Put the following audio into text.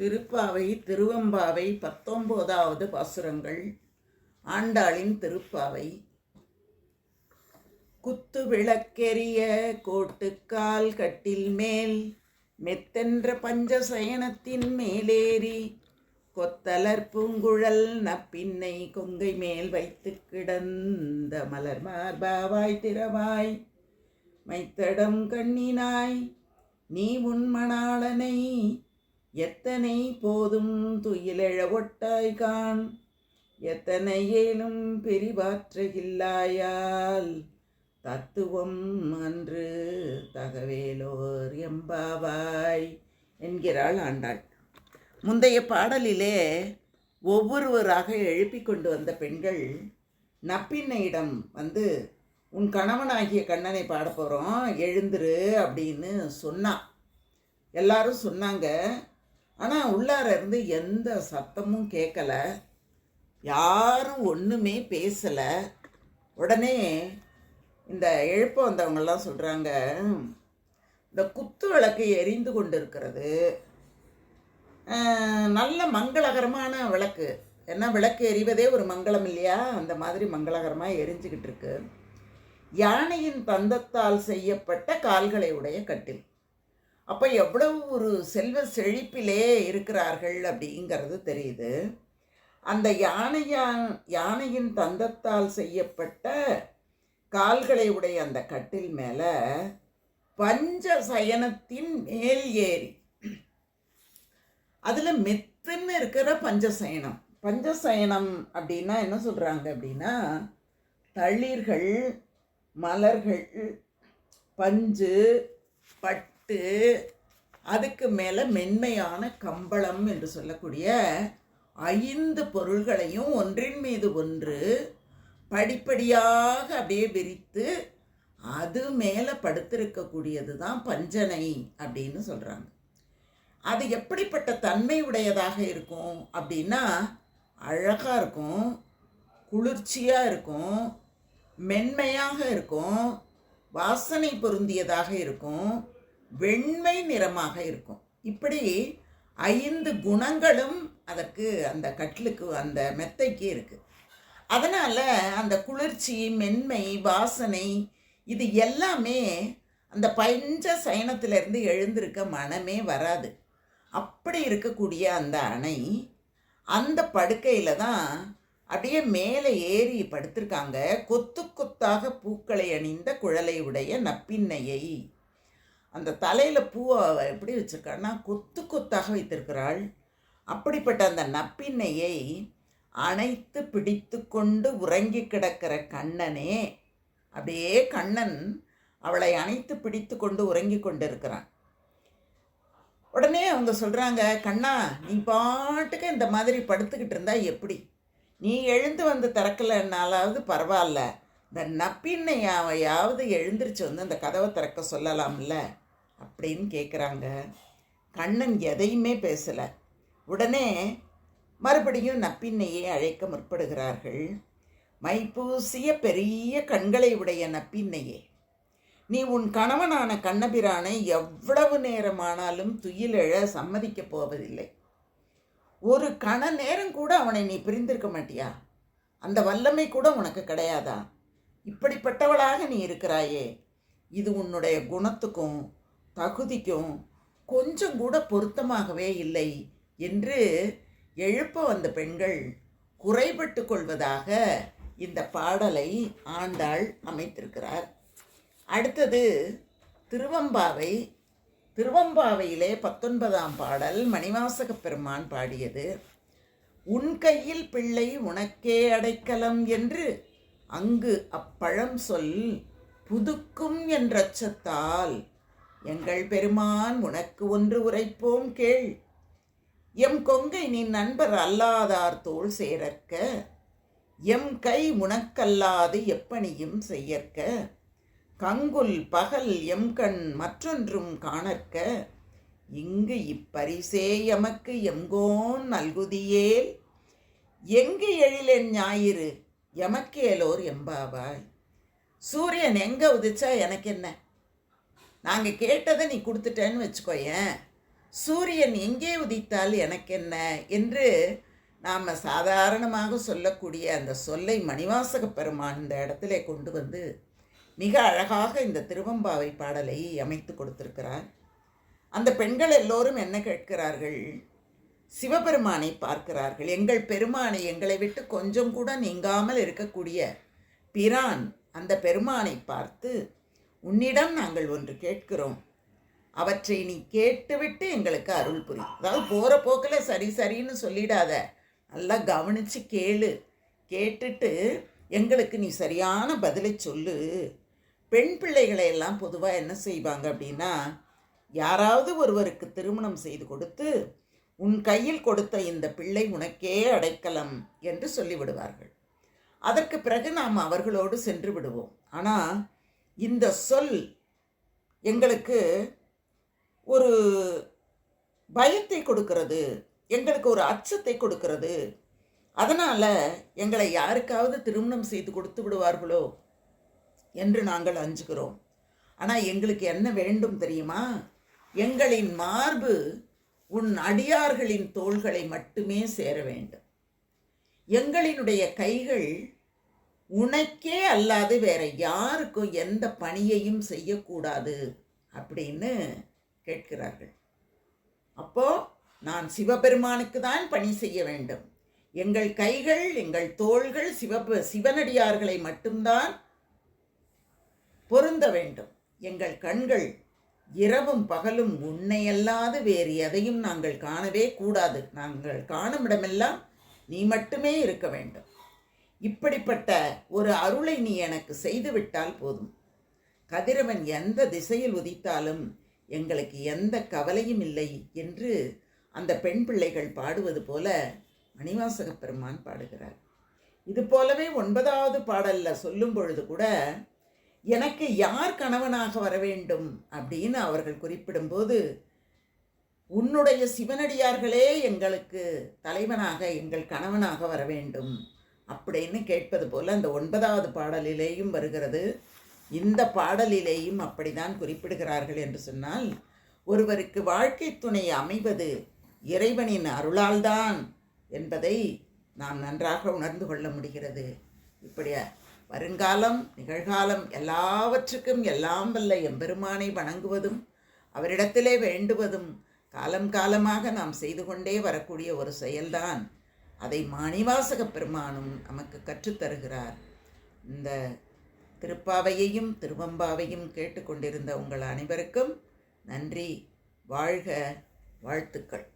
திருப்பாவை திருவம்பாவை பத்தொம்போதாவது பாசுரங்கள். ஆண்டாளின் திருப்பாவை. குத்து விளக்கெரிய கோட்டுக்கால் கட்டில் மேல் மெத்தென்ற பஞ்சசயனத்தின் மேலேறி கொத்தலர் பூங்குழல் நப்பின்னை கொங்கை மேல் வைத்து கிடந்த மலர் மார்பாவாய் திறவாய் மைத்தடம் கண்ணினாய் நீ உன் மணாளனை எத்தனை போதும் துயிலெழ ஒட்டாய் கான் எத்தனை ஏலும் தத்துவம் அன்று தகவேலோர் எம்பாவாய் என்கிறாள் ஆண்டாள். முந்தைய பாடலிலே ஒவ்வொருவராக எழுப்பிக் கொண்டு வந்த பெண்கள் நப்பின்னையிடம் வந்து உன் கணவனாகிய கண்ணனை பாட போகிறோம் எழுந்துரு அப்படின்னு சொன்னான் எல்லாரும் சொன்னாங்க ஆனால் உள்ளார இருந்து எந்த சத்தமும் கேட்கல யாரும் ஒன்றுமே பேசலை. உடனே இந்த எழுப்ப வந்தவங்கெல்லாம் சொல்கிறாங்க இந்த குத்து விளக்கு எரிந்து கொண்டு இருக்கிறது நல்ல மங்களகரமான விளக்கு. ஏன்னா விளக்கு எரிவதே ஒரு மங்களம் இல்லையா? அந்த மாதிரி மங்களகரமாக எரிஞ்சுக்கிட்டு இருக்கு. யானையின் தந்தத்தால் செய்யப்பட்ட கால்களை உடைய கட்டில். அப்போ எவ்வளவு ஒரு செல்வ செழிப்பிலே இருக்கிறார்கள் அப்படிங்கிறது தெரியுது. அந்த யானையான் யானையின் தந்தத்தால் செய்யப்பட்ட கால்களை உடைய அந்த கட்டில் மேலே பஞ்ச சயனத்தின் மேல் ஏறி. அதில் மெத்துன்னு இருக்கிற பஞ்சசயனம். பஞ்சசயனம் அப்படின்னா என்ன சொல்கிறாங்க அப்படின்னா தளிர்கள் மலர்கள் பஞ்சு பட் பட்டு அதுக்கு மேலே மென்மையான கம்பளம் என்று சொல்லக்கூடிய ஐந்து பொருள்களையும் ஒன்றின் மீது ஒன்று படிப்படியாக அப்படியே விரித்து அது மேலே படுத்திருக்கக்கூடியது தான் பஞ்சனை அப்படின்னு சொல்கிறாங்க அது எப்படிப்பட்ட தன்மை உடையதாக இருக்கும் அப்படின்னா அழகாக இருக்கும் குளிர்ச்சியாக இருக்கும் மென்மையாக இருக்கும் வாசனை பொருந்தியதாக இருக்கும் வெண்மை நிறமாக இருக்கும். இப்படி ஐந்து குணங்களும் அதற்கு அந்த கட்டிலுக்கு அந்த மெத்தைக்கு இருக்குது அதனால் அந்த குளிர்ச்சி மென்மை வாசனை இது எல்லாமே அந்த பஞ்ச சயனத்திலேருந்து எழுந்திருக்க மனமே வராது. அப்படி இருக்கக்கூடிய அந்த அணை அந்த படுக்கையில் தான் அப்படியே மேலே ஏறி படுத்திருக்காங்க. கொத்து கொத்தாக பூக்களை அணிந்த குழலை உடைய நப்பின்னையை. அந்த தலையில் பூவை எப்படி வச்சுருக்கான்னா கொத்து கொத்தாக வைத்திருக்கிறாள். அப்படிப்பட்ட அந்த நப்பின்னையை அணைத்து பிடித்து கொண்டு உறங்கி கிடக்கிற கண்ணனே அப்படியே கண்ணன் அவளை அணைத்து பிடித்து கொண்டு உறங்கி கொண்டிருக்கிறான். உடனே அவங்க சொல்கிறாங்க கண்ணா நீ பாட்டுக்கு இந்த மாதிரி படுத்துக்கிட்டு இருந்தா எப்படி? நீ எழுந்து வந்து திறக்கலைன்னாலாவது பரவாயில்ல. இந்த நப்பின்னையாவையாவது எழுந்திருச்சு வந்து அந்த கதவை திறக்க சொல்லலாம்ல. அப்படின்னு கேட்குறாங்க கண்ணன் எதையுமே பேசலை. உடனே மறுபடியும் நப்பின்னையை அழைக்க முற்படுகிறார்கள். மைப்பூசிய பெரிய கண்களை உடைய நப்பின்னையே நீ உன் கணவனான கண்ணபிரானை எவ்வளவு நேரமானாலும் துயிலெழ சம்மதிக்கப் போவதில்லை. ஒரு கண நேரம் கூட அவனை நீ பிரிந்திருக்க மாட்டியா? அந்த வல்லமை கூட உனக்கு கிடையாதா? இப்படிப்பட்டவளாக நீ இருக்கிறாயே இது உன்னுடைய குணத்துக்கும் தகுதிக்கும் கொஞ்சம் கூட பொருத்தமாகவே இல்லை என்று எழுப்ப வந்த பெண்கள் குறைபட்டு கொள்வதாக இந்த பாடலை ஆண்டாள் அமைத்திருக்கிறார். அடுத்தது திருவம்பாவை திருவம்பாவையிலே பத்தொன்பதாம் பாடல் மணிவாசகப் பெருமான் பாடியது. உன் கையில் பிள்ளை உனக்கே அடைக்கலம் என்று அங்கு அப்பழம் சொல் புதுக்கும் என்றச்சத்தால் எங்கள் பெருமான் உனக்கு ஒன்று உரைப்போம் கேள். எம் கொங்கை நீ நண்பர் அல்லாதார் தோல் சேரற்க எம் கை உனக்கல்லாது எப்பணியும் செய்யற்க. கங்குல் பகல் எம்கண் மற்றொன்றும் காணற்க. இங்கு இப்பரிசே எமக்கு எங்கோன் நல்குதியேல். எங்கு எழிலென் ஞாயிறு எமக்கேலோர் எம்பாவாய். சூரியன் எங்கே உதிச்சா எனக்கு என்ன? நாங்கள் கேட்டதை நீ கொடுத்துட்டேன்னு வச்சுக்கோயேன். சூரியன் எங்கே உதித்தால் எனக்கு என்ன என்று நாம் சாதாரணமாக சொல்லக்கூடிய அந்த சொல்லை மணிவாசக பெருமான் இந்த இடத்துல கொண்டு வந்து மிக அழகாக இந்த திருவம்பாவை பாடலை அமைத்து கொடுத்திருக்கிறார். அந்த பெண்கள் எல்லோரும் என்ன கேட்கிறார்கள்? சிவபெருமானை பார்க்கிறார்கள். எங்கள் பெருமானை எங்களை விட்டு கொஞ்சம் கூட நீங்காமல் இருக்கக்கூடிய பிரான் அந்த பெருமானை பார்த்து உன்னிடம் நாங்கள் ஒன்று கேட்கிறோம். அவற்றை நீ கேட்டுவிட்டு எங்களுக்கு அருள் புரி. அதாவது போகிற போக்கில் சரி சரின்னு சொல்லிடாத. நல்லா கவனித்து கேளு. கேட்டுட்டு எங்களுக்கு நீ சரியான பதிலை சொல்லு. பெண் பிள்ளைகளை எல்லாம் பொதுவாக என்ன செய்வாங்க அப்படின்னா யாராவது ஒருவருக்கு திருமணம் செய்து கொடுத்து உன் கையில் கொடுத்த இந்த பிள்ளை உனக்கே அடைக்கலம் என்று சொல்லிவிடுவார்கள். அதற்கு பிறகு நாம் அவர்களோடு சென்று விடுவோம். ஆனால் இந்த சொல் எங்களுக்கு ஒரு பயத்தை கொடுக்கிறது எங்களுக்கு ஒரு அச்சத்தை கொடுக்கிறது. அதனால் எங்களை யாருக்காவது திருமணம் செய்து கொடுத்து விடுவார்களோ என்று நாங்கள் அஞ்சுகிறோம். ஆனால் எங்களுக்கு என்ன வேண்டும் தெரியுமா? எங்களின் மார்பு உன் அடியார்களின் தோள்களை மட்டுமே சேர வேண்டும். எங்களினுடைய கைகள் உனக்கே அல்லாது வேற யாருக்கும் எந்த பணியையும் செய்யக்கூடாது அப்படின்னு கேட்கிறார்கள். அப்போ நான் சிவபெருமானுக்கு தான் பணி செய்ய வேண்டும். எங்கள் கைகள் எங்கள் தோள்கள் சிவ சிவனடியார்களை மட்டும்தான் பொருந்த வேண்டும். எங்கள் கண்கள் இரவும் பகலும் உன்னையல்லாது வேறு எதையும் நாங்கள் காணவே கூடாது. நாங்கள் காணும் இடமெல்லாம் நீ மட்டுமே இருக்க வேண்டும். இப்படிப்பட்ட ஒரு அருளை நீ எனக்கு செய்துவிட்டால் போதும். கதிரவன் எந்த திசையில் உதித்தாலும் எங்களுக்கு எந்த கவலையும் இல்லை என்று அந்த பெண் பிள்ளைகள் பாடுவது போல மணிவாசக பெருமான் பாடுகிறார். இது போலவே ஒன்பதாவது பாடல்ல சொல்லும் பொழுது கூட எனக்கு யார் கணவனாக வர வேண்டும் அப்படின்னு அவர்கள் குறிப்பிடும்போது உன்னுடைய சிவனடியார்களே எங்களுக்கு தலைவனாக எங்கள் கணவனாக வர வேண்டும். அப்படின்னு கேட்பது போல அந்த ஒன்பதாவது பாடலிலேயும் வருகிறது. இந்த பாடலிலேயும் அப்படிதான் குறிப்பிடுகிறார்கள் என்று சொன்னால் ஒருவருக்கு வாழ்க்கை துணை அமைவது இறைவனின் அருளால்தான் என்பதை நாம் நன்றாக உணர்ந்து கொள்ள முடிகிறது. இப்படி வருங்காலம் நிகழ்காலம் எல்லாவற்றுக்கும் எல்லாம் வல்ல எம்பெருமானை வணங்குவதும் அவரிடத்திலே வேண்டுவதும் காலம் காலமாக நாம் செய்து கொண்டே வரக்கூடிய ஒரு செயல்தான் அதை மாணிவாசக பெருமானும் நமக்கு கற்றுத்தருகிறார். இந்த திருப்பாவையையும் திருவம்பாவையும் கேட்டுக்கொண்டிருந்த உங்கள் அனைவருக்கும் நன்றி வாழ்க வாழ்த்துக்கள்.